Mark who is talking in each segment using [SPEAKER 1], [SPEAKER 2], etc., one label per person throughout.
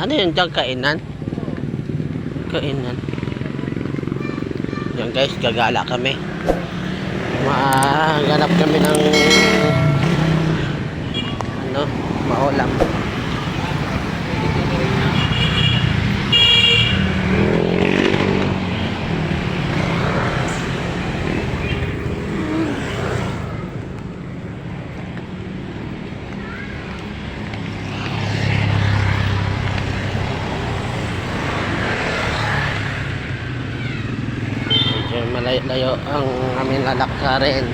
[SPEAKER 1] Ano yun dyan? Kainan? Kainan. Yan guys, gagala kami. Maganap kami ng ano, maulam. Malayo-layo ang aming lalakarin.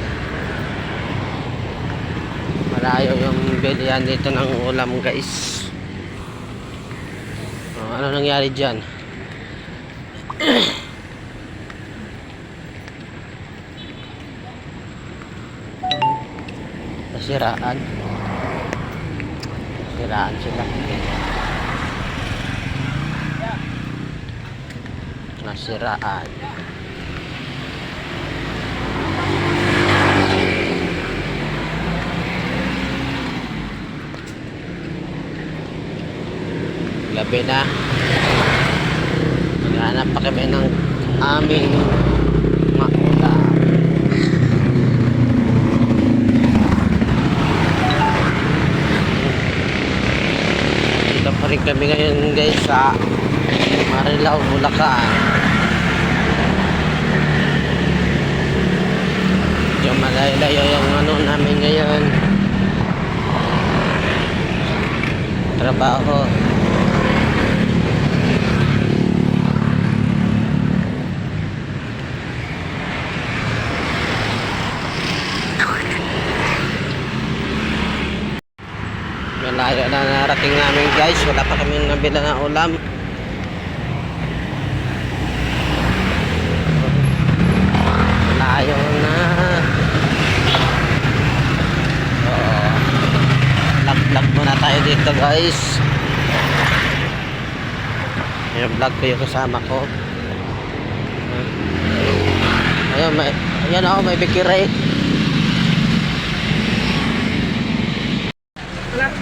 [SPEAKER 1] Malayo yung bilihan dito ng ulam guys. Oh, ano nangyari dyan? Nasiraan. Nasiraan sila. Nasiraan. Gabi na. Maghanap pa kami ng aming makula. Dito pa rin kami ngayon guys sa Marilao, Bulacan. Medyo malayo yung ano namin ngayon. Trabaho. Malayo na narating namin guys. Wala pa kami nabila na ulam. Malayo na. So, vlog-vlog muna tayo dito guys. Yung vlog ko yung kasama ko. Ayun, may, ayan ako, may bikira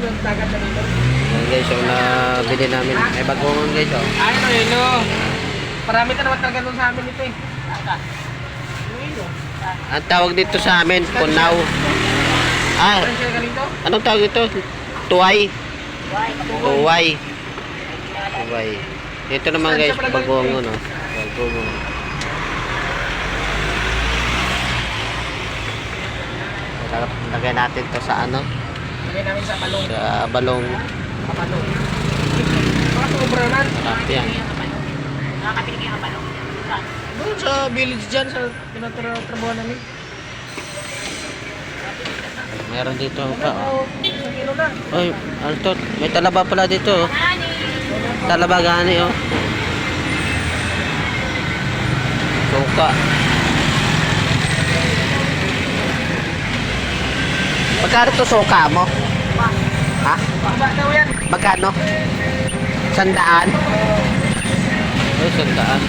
[SPEAKER 2] yung dagat na dito.
[SPEAKER 1] Ayan guys, yung nabili namin. May bagongon guys oh.
[SPEAKER 2] Ay, no, yun, no. Marami ka naman talaga doon sa amin ito eh. No.
[SPEAKER 1] Ang tawag dito sa amin, punaw. Ah, anong tawag dito? Tuway. Tuway. Tuway. Dito naman guys, bagongon oh. Bagongon. Lagay natin to sa ano?
[SPEAKER 2] Lagay namin sa palong.
[SPEAKER 1] Sa balong.
[SPEAKER 2] Kapalong. Mga sobra naman.
[SPEAKER 1] Sarap yan.
[SPEAKER 2] Doon sa village dyan, sa tinatrabuhan namin.
[SPEAKER 1] Meron dito pa. oh. Oy, to? May talaba pala dito. oh. Talaba gani oh. Suka. Magkano to suka mo? Ha? Magkano? Sandaan? Ay, sandaan.